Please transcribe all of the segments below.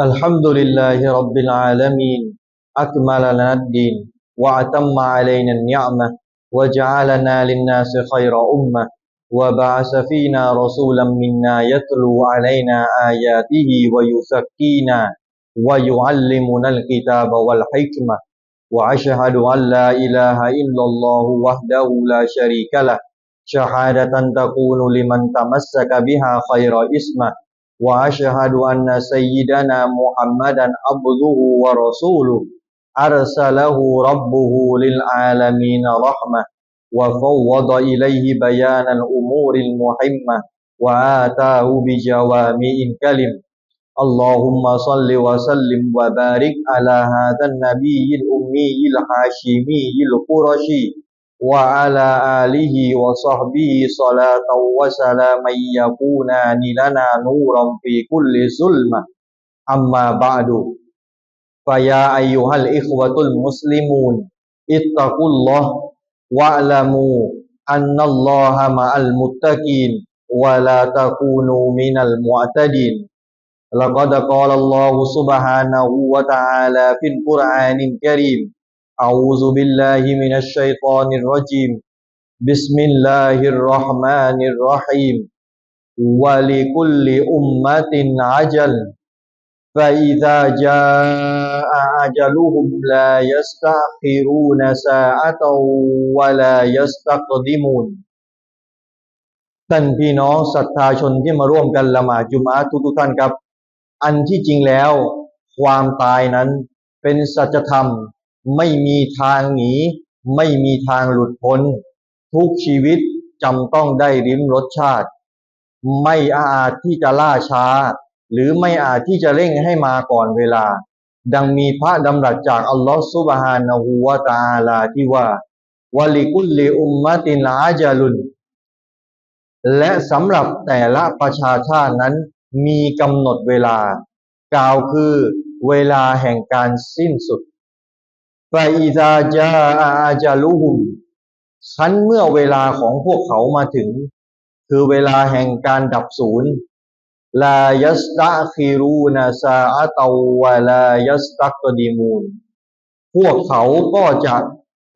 الحمد لله رب العالمين. أكمل لنا الدين وأتم علينا النعمة وجعلنا للناس خير أمة وبعث فينا رسولا منا يتلو علينا آياته ويزكينا ويعلمنا الكتاب والحكمة. وأشهد أن لا إله إلا الله وحده لا شريك له. شهادة تكون لمن تمسك بها خير اسمه. وأشهد أن سيدنا محمدا عبده ورسوله أرسله ربه للعالمين رحمة وفوض إليه بيان الأمور المهمة وآتاه بجوامع الكلم اللهم صل وسلم وبارك على هذا النبي الأمي الحاشمي القرشي وعلى آله وصحبه صلاة وسلاما يكونان لنا نورا في كل ظلمة أما بعد فيا أيها الإخوة المسلمون اتقوا الله واعلموا أن الله مع المتقين ولا تكونوا من المعتدين. لقد قال الله سبحانه وتعالى في القرآن الكريم أعوذ بالله من الشيطان الرجيم بسم الله الرحمن الرحيم ولكل أمة عجل فإذا جاء أجلهم لا يستأخرون ساعة ولا يستقدمون ท่านพี่น้องศรัทธาชนที่มาร่วมกันละหมาดจุมอาทุกๆท่านครับ อันที่จริงแล้ว ความตายนั้นเป็นสัจธรรม ไม่มีทางหนี ไม่มีทางหลุดพ้น ทุกชีวิตจำต้องได้ริมรสชาติ ไม่อาจที่จะล่าช้า หรือไม่อาจที่จะเร่งให้มาก่อนเวลา ดังมีพระดำรัสจากอัลลอฮฺซุบฮานะฮูวะตาลาที่ว่าวลิกุลลิอุมมะตินอาจาลุนและสำหรับแต่ละประชาชาตินั้นมีกำหนดเวลา กล่าวคือเวลาแห่งการสิ้นสุด ฟาอิซาจาอาจาลุฮุมคันเมื่อเวลาของพวกเขามาถึง คือเวลาแห่งการดับศูนย์ลายัสตะคิรูนาซาอะตาวะลายัสตักตดีมูนพวกเขาก็จะ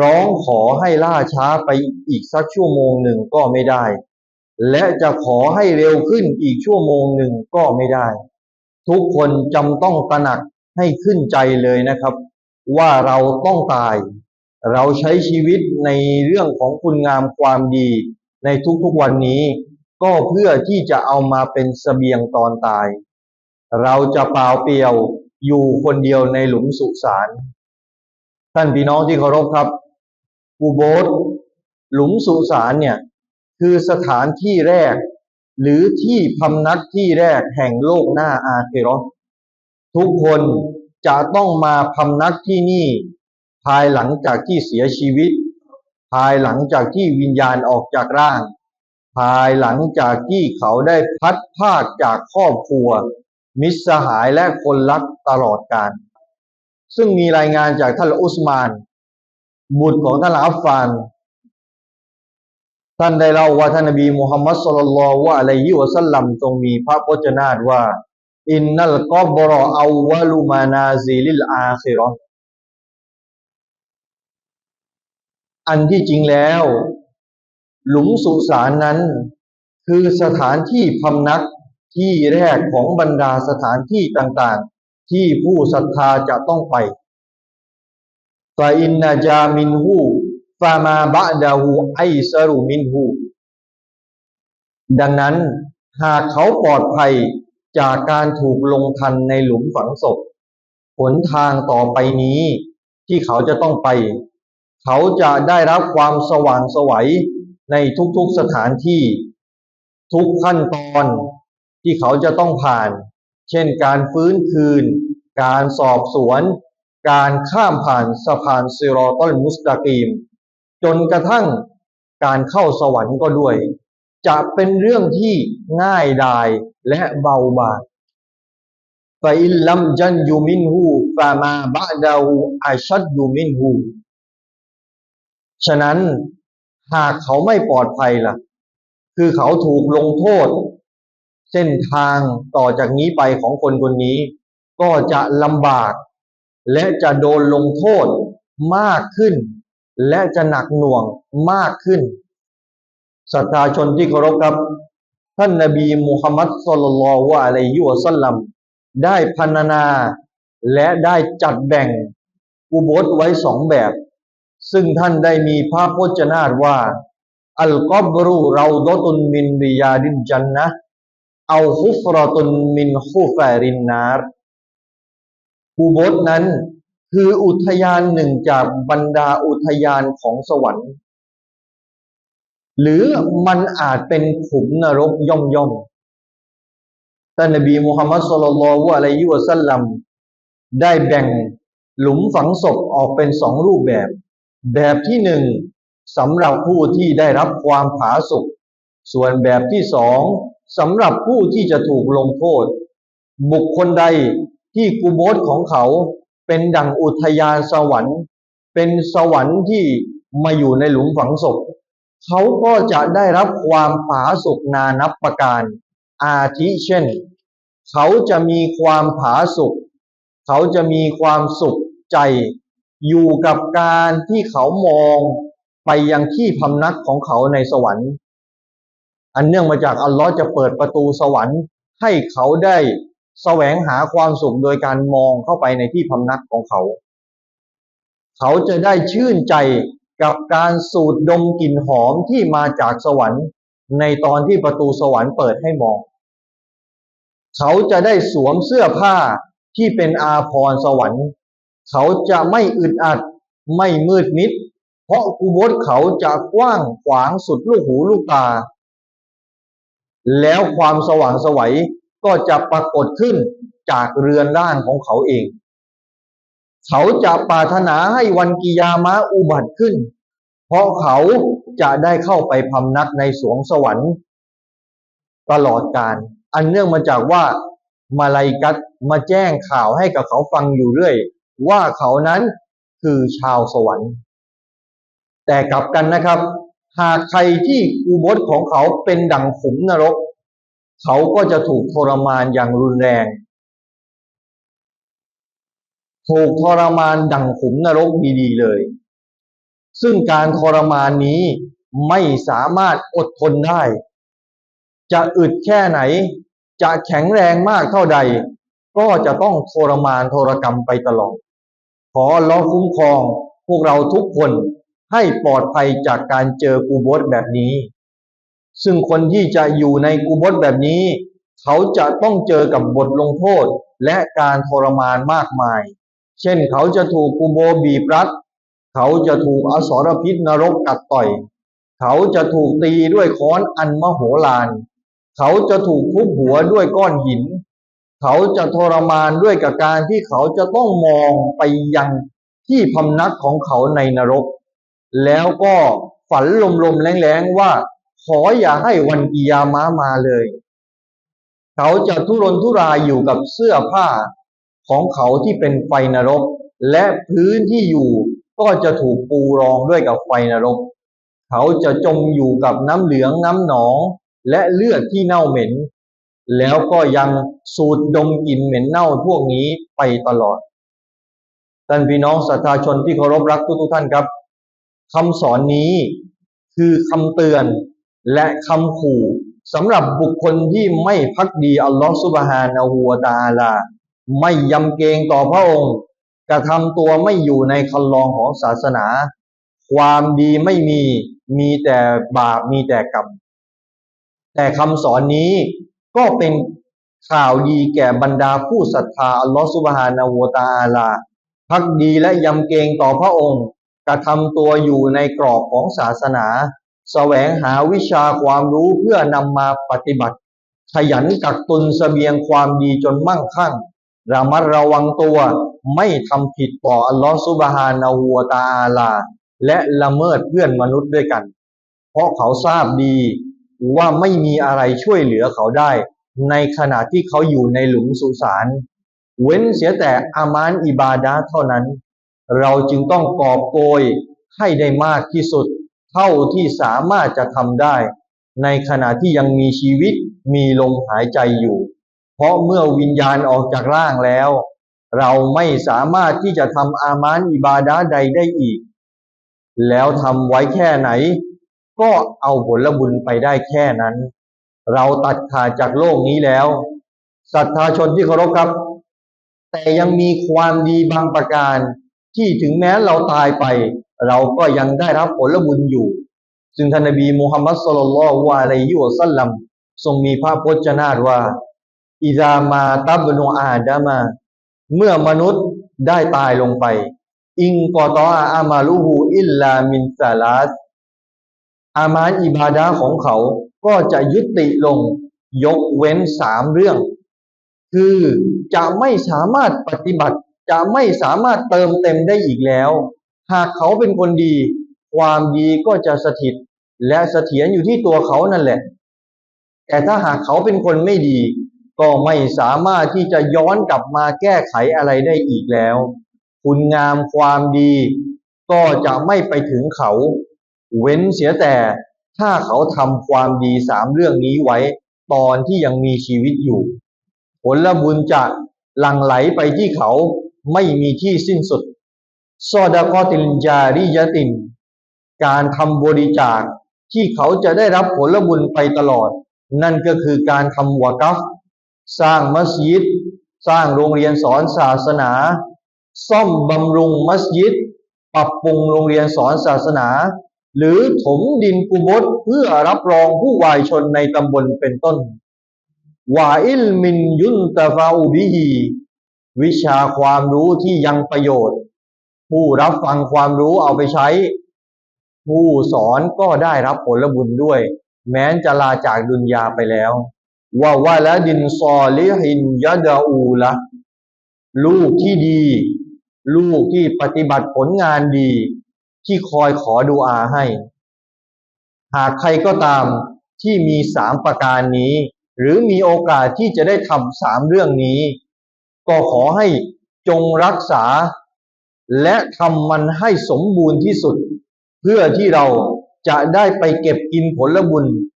ร้องขอให้ล่าช้าไปอีกสักชั่วโมงหนึ่งก็ไม่ได้ และจะขอให้เร็วขึ้นอีกชั่วโมงหนึ่งก็ไม่ได้ ทุกคนจำต้องตระหนักให้ขึ้นใจเลยนะครับ ว่าเราต้องตาย เราใช้ชีวิตในเรื่องของคุณงามความดี ในทุกๆวันนี้ ก็เพื่อที่จะเอามาเป็นเสบียงตอนตาย เราจะเปล่าเปลี่ยวอยู่คนเดียวในหลุมสุสานท่านพี่น้องที่เคารพครับกูโบสหลุมสุสานเนี่ยคือสถานที่แรก หรือที่พำนักที่แรกแห่งโลกหน้าอาเคโรอทุกคน จะต้องมาพำนักที่นี่ ภายหลังจากที่เสียชีวิต ภายหลังจากที่วิญญาณออกจากร่าง ภายหลังจากที่เขาได้พัดภาคจากครอบครัว มิตรสหายและคนรักตลอดกาลซึ่งมีรายงานจากท่านอุสมาน บุตรของท่านอัฟฟาน ท่านได้เล่าว่าท่านนบีมุฮัมมัดสุลลัลลอฮุอะลัยฮิวะสัลลัมทรงมีพระพจนาตว่า อินนัลกอบรออาวลุมานาซิลิลอาคิราะห์อันที่จริงแล้ว หลุมสุสานนั้น คือสถานที่พำนักที่แรกของบรรดาสถานที่ต่างๆ ที่ผู้ศรัทธาจะต้องไปฟาอินนาจามินหูฟามาบะดาหูไอซารุมินหูดังนั้นหากเขาปลอดภัย จากการถูกลงทันในหลุมฝังศพหนทางต่อไปนี้ที่เขาจะต้องไป เขาจะได้รับความสว่างสวัยในทุกๆสถานที่ ทุกขั้นตอนที่เขาจะต้องผ่าน เช่นการฟื้นคืน การสอบสวน การข้ามผ่านสะพานซิรอตอลมุสตากีม จนกระทั่งการเข้าสวรรค์ก็ด้วย จะเป็นเรื่องที่ง่ายดายและเบาบางฟาอิลลัมจันยูมินหูฟามาบะดาหูอาชัดยูมินหูฉะนั้นหากเขาไม่ปลอดภัยล่ะ คือเขาถูกลงโทษ เส้นทางต่อจากนี้ไปของคนคนนี้ ก็จะลำบาก และจะโดนลงโทษมากขึ้น และจะหนักหน่วงมากขึ้น ศรัทธาชนที่เคารพครับ ท่านนบีมุฮัมมัดสุลลัลลอฮุอะลัยฮิวะสัลลัมได้พรรณนาและได้จัดแบ่งอุโบสถไว้สองแบบ ซึ่งท่านได้มีพระพจนาตว่า อัลกอบรูเราดตุนมินริยาดินจันนะเอาฮุฟรตุนมินฮุฟารินนารอุโบสถนั้นคืออุทยานหนึ่งจากบรรดาอุทยานของสวรรค์ หรือมันอาจเป็นขุมนรกย่อมย่อมท่านนบีมุฮัมมัดสุลลัลลอฮุอะลัยฮิวะสัลลัมได้แบ่งหลุมฝังศพออกเป็นสองรูปแบบ แบบที่หนึ่งสำหรับผู้ที่ได้รับความผาสุกส่วนแบบที่สองสำหรับผู้ที่จะถูกลงโทษ บุคคลใดที่กุโบสของเขาเป็นดังอุทยานสวรรค์ เป็นสวรรค์ที่มาอยู่ในหลุมฝังศพ เขาก็จะได้รับความผาสุกนานับประการ อาทิเช่น เขาจะมีความผาสุกเขาจะมีความสุขใจ อยู่กับการที่เขามองไปยังที่พำนักของเขาในสวรรค์ อันเนื่องมาจากอัลลอฮ์จะเปิดประตูสวรรค์ ให้เขาได้แสวงหาความสุขโดยการมองเข้าไปในที่พำนักของเขา เขาจะได้ชื่นใจ กับการสูดดมกลิ่นหอมที่มาจากสวรรค์ในตอนที่ประตูสวรรค์เปิดให้มอง เขาจะได้สวมเสื้อผ้าที่เป็นอาพรสวรรค์ เขาจะไม่อึดอัดไม่มืดมิด เพราะกุโบสเขาจะกว้างขวางสุดลูกหูลูกตา แล้วความสว่างสวัยก็จะปรากฏขึ้นจากเรือนร่างของเขาเอง เขาจะปรารถนาให้วันกิยามะอุบัติขึ้น เพราะเขาจะได้เข้าไปพำนักในสวงสวรรค์ ตลอดการ อันเนื่องมาจากว่ามาลายกัตมาแจ้งข่าวให้กับเขาฟังอยู่เรื่อย ว่าเขานั้นคือชาวสวรรค์ แต่กลับกันนะครับ หากใครที่อุบสของเขาเป็นดังขุมนรก เขาก็จะถูกทรมานอย่างรุนแรง ถูกทรมานดังขุมนรกดีๆเลย ซึ่งการทรมานนี้ไม่สามารถอดทนได้ จะอึดแค่ไหน จะแข็งแรงมากเท่าใด ก็จะต้องทรมานทรกรรมไปตลอด ขอล้อคุ้มครองพวกเราทุกคนให้ปลอดภัยจากการเจอกูบดแบบนี้ ซึ่งคนที่จะอยู่ในกูบดแบบนี้ เขาจะต้องเจอกับบทลงโทษและการทรมานมากมาย เช่นเขาจะถูกกูโบบีบรัด เขาจะถูกอสรพิษนรกกัดต่อย เขาจะถูกตีด้วยค้อนอันมโหฬาร เขาจะถูกทุบหัวด้วยก้อนหิน เขาจะทรมานด้วยกับการที่เขาจะต้องมองไปยังที่พำนักของเขาในนรก แล้วก็ฝันลมๆแรงๆว่า ขออย่าให้วันกิยามามาเลย เขาจะทุรนทุรายอยู่กับเสื้อผ้า ของเขาที่เป็นไฟนรก และพื้นที่อยู่ก็จะถูกปูรองด้วยกับไฟนรก เขาจะจมอยู่กับน้ำเหลืองน้ำหนอง และเลือดที่เน่าเหม็น แล้วก็ยังสูดดมกลิ่นเหม็นเน่าพวกนี้ไปตลอดท่านพี่น้องศรัทธาชนที่เคารพรักทุกทุกท่านครับคำสอนนี้คือคำเตือนและคำขู่สำหรับบุคคลที่ไม่พักดีอัลลอฮฺสุบฮานาหัวตาลา ไม่ยำเกรงต่อพระองค์ กระทำตัวไม่อยู่ในคันลองของศาสนา ความดีไม่มีมีแต่บาปมีแต่กรรม แต่คำสอนนี้ก็เป็นข่าวดีแก่บรรดาผู้ศรัทธาอัลลอฮฺสุบฮานาวตาอาลาพักดีและยำเกรงต่อพระองค์ กระทำตัวอยู่ในกรอบของศาสนาสแสวงหาวิชาความรู้เพื่อนำมาปฏิบัติ ขยันกักตุนสเสบียงความดีจนมั่งคั่ง ระมัดระวังตัวไม่ทำผิดต่ออัลลอฮฺสุบฮานาวูตาอาลา และละเมิดเพื่อนมนุษย์ด้วยกัน เพราะเขาทราบดีว่าไม่มีอะไรช่วยเหลือเขาได้ ในขณะที่เขาอยู่ในหลุมสุสานเว้นเสียแต่อามานอิบาดาเท่านั้น เราจึงต้องกอบโกยให้ได้มากที่สุด เท่าที่สามารถจะทำได้ ในขณะที่ยังมีชีวิตมีลมหายใจอยู่ เพราะเมื่อวิญญาณออกจากร่างแล้ว เราไม่สามารถที่จะทำอามานอิบาดาใดได้อีก แล้วทำไว้แค่ไหน ก็เอาผลบุญไปได้แค่นั้น เราตัดขาดจากโลกนี้แล้วศรัทธาชนที่เคารพครับ แต่ยังมีความดีบางประการ ที่ถึงแม้เราตายไป เราก็ยังได้รับผลบุญอยู่ ซึ่งท่านนบีมูฮัมมัดสุลลัลลอฮุอะลัยฮิวะสัลลัมทรงมีพระพจนาตว่า อิซามาตับนอาดามา เมื่อมนุษย์ได้ตายลงไป อิงกอตออาอามาลูฮูอิลลามินซาลาสอามานอิบาดาของเขาก็จะยุติลงยกเว้นสามเรื่อง คือจะไม่สามารถปฏิบัติ จะไม่สามารถเติมเต็มได้อีกแล้ว หากเขาเป็นคนดี ความดีก็จะสถิต และเสถียรอยู่ที่ตัวเขานั่นแหละ แต่ถ้าหากเขาเป็นคนไม่ดี ก็ไม่สามารถที่จะย้อนกลับมาแก้ไขอะไรได้อีกแล้ว คุณงามความดีก็จะไม่ไปถึงเขา เว้นเสียแต่ถ้าเขาทำความดีสามเรื่องนี้ไว้ ตอนที่ยังมีชีวิตอยู่ ผลบุญจะหลั่งไหลไปที่เขาไม่มีที่สิ้นสุดซอดากอตินจาริยติน การทำบริจาคที่เขาจะได้รับผลบุญไปตลอด นั่นก็คือการทำวากัฟ สร้างมัสยิด สร้างโรงเรียนสอนศาสนา ซ่อมบำรุงมัสยิด ปรับปรุงโรงเรียนสอนศาสนา หรือถมดินกุบดเพื่อรับรองผู้วายชนในตำบลเป็นต้นวาอิลมินยุนตะฟาอุบิฮีวิชาความรู้ที่ยังประโยชน์ ผู้รับฟังความรู้เอาไปใช้ ผู้สอนก็ได้รับผลบุญด้วย แม้นจะลาจากดุนยาไปแล้ว ว่าวาละดินซอลิหินยะดาอูละลูกที่ดี ลูกที่ปฏิบัติผลงานดี ที่คอยขอดูอาให้ หากใครก็ตามที่มีสามประการนี้ หรือมีโอกาสที่จะได้ทำสามเรื่องนี้ ก็ขอให้จงรักษา และทำมันให้สมบูรณ์ที่สุด เพื่อที่เราจะได้ไปเก็บกินผลบุญ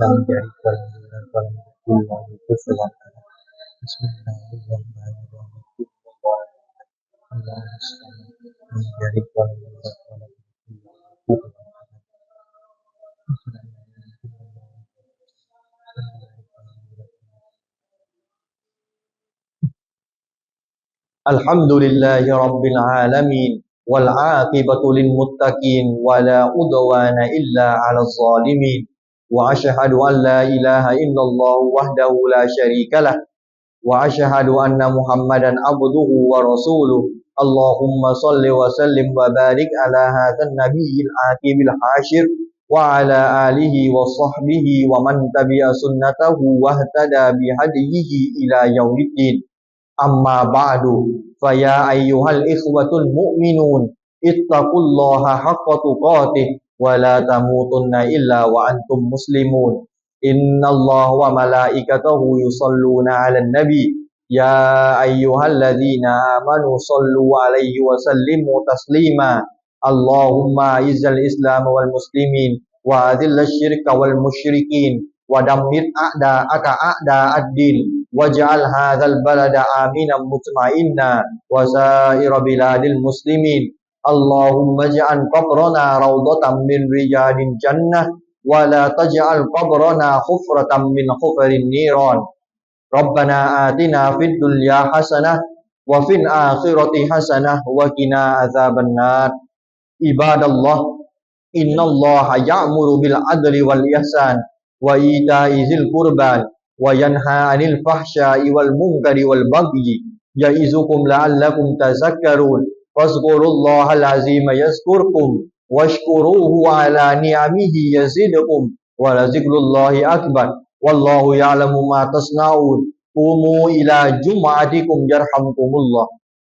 لم يلد ولم يولد ولم يكن له كفوا أحد بسم الله الله الحمد لله رب العالمين والعاقبة للمتقين ولا عدوان إلا على الظالمين. وأشهد أن لا إله إلا الله وحده لا شريك له وأشهد أن محمدا عبده ورسوله. اللهم صل وسلم وبارك على هذا النبي العاقب الحاشر وعلى آله وصحبه ومن تبع سنته واهتدى بهديه إلى يوم الدين. أما بعد فيا أيها الإخوة المؤمنون اتقوا الله حق تقاته. ولا تموتن إلا وأنتم مسلمون. إن الله وملائكته يصلون على النبي. يا أيها الذين آمنوا صلوا عليه وسلموا تسليما. اللهم أعز الإسلام والمسلمين وأذل الشرك والمشركين ودمر أعداءك أعداء الدين. واجعل هذا البلد آمنا مطمئنا. وسائر بلاد المسلمين. اللهم اجعل قبرنا روضة من رياض الجنة ولا تجعل قبرنا حفرة من حفر النيران. ربنا آتنا في الدنيا حسنة وفي الآخرة حسنة وقنا عذاب النار. عباد الله إن الله يأمر بالعدل والإحسان وإيتاء ذي القربى وينهى عن الفحشاء والمنكر والبغي يعظكم لعلكم تذكرون. فاذكروا الله العظيم يذكركم واشكروه على نعمه يزدكم ولذكر الله أكبر. والله يعلم ما تصنعون. قوموا إلى جمعتكم يرحمكم الله.